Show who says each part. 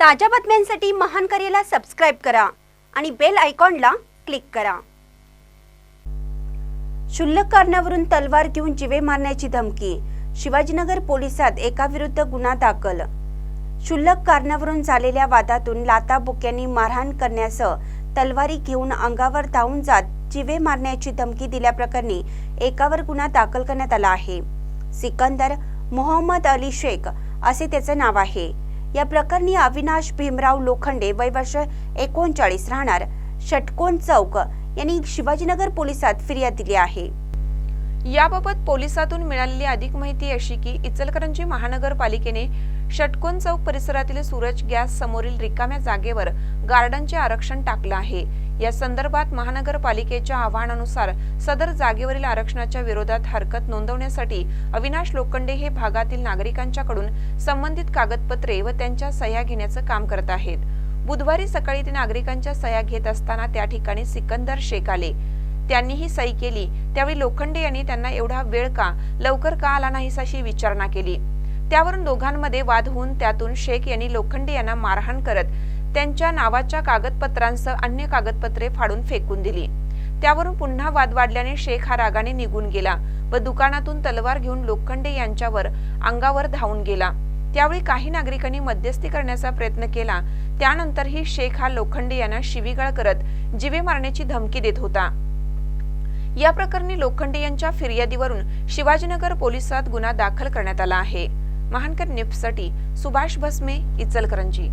Speaker 1: ताज्या बातम्यांसाठी महान करेला सबस्क्राईब करा आणि बेल आयकॉनला क्लिक करा. क्षुल्लक कारणावरून तलवार घेऊन जिवे मारण्याची धमकी शिवाजीनगर पोलिसात एकाविरुद्ध गुन्हा दाखल. क्षुल्लक कारणावरून झालेल्या वादातून लाता बुक्यांनी मारहाण करण्यासह तलवारी घेऊन अंगावर धावून जात जिवे मारण्याची धमकी दिल्याप्रकरणी एकावर गुन्हा दाखल करण्यात आला आहे. सिकंदर मोहम्मद अली शेख असे त्याचं नाव आहे. या प्रकरणी अविनाश भीमराव लोखंडे वय वर्ष एकोणचाळीस राहणार. षटकोन चौक यांनी शिवाजीनगर पोलिसात फिर्याद दिली आहे.
Speaker 2: याबाबत पोलिसातून मिळालेली अधिक माहिती अशी की इचलकरंजी महानगरपालिकेने षटकोन चौक परिसरातील सूरज गॅस समोरील रिकाम्या जागेवर गार्डनचे आरक्षण टाकलं आहे. या संदर्भात महानगरपालिकेच्या आव्हानानुसार सदर जागेवरील आरक्षणाच्या विरोधात हरकत नोंदवण्यासाठी अविनाश लोखंडे हे भागातील नागरिकांच्याकडून संबंधित कागदपत्रे व त्यांच्या सह्या घेण्याचं काम करत आहेत. बुधवारी सकाळी ते नागरिकांच्या सह्या घेत असताना त्या ठिकाणी सिकंदर शेख आले. त्यांनीही सही केली. त्यावेळी लोखंडे यांनी त्यांना एवढा वेळ का? लवकर का आला नाहीस अशी विचारणा केली. त्यावरून दोघांमध्ये वाद होऊन त्यातून शेख यांनी लोखंडे यांना मारहाण करत त्यांच्या नावाच्या कागदपत्रांसह अन्य कागदपत्रे फाडून फेकून दिली. त्यावरून पुन्हा वाद वाढल्याने शेख हा रागाने निघून गेला व दुकानातून तलवार घेऊन लोखंडे यांच्यावर अंगावर धावून गेला. त्यावेळी काही नागरिकांनी मध्यस्थी करण्याचा प्रयत्न केला. त्यानंतरही शेख हा लोखंडे यांना शिवीगाळ करत जिवे मारण्याची धमकी देत होता. या प्रकरणी लोखंडे यांच्या फिर्यादीवरून शिवाजीनगर पोलिसात गुन्हा दाखल करण्यात आला आहे. महानकर न्यूजसाठी सुभाष भस्मे इचलकरंजी.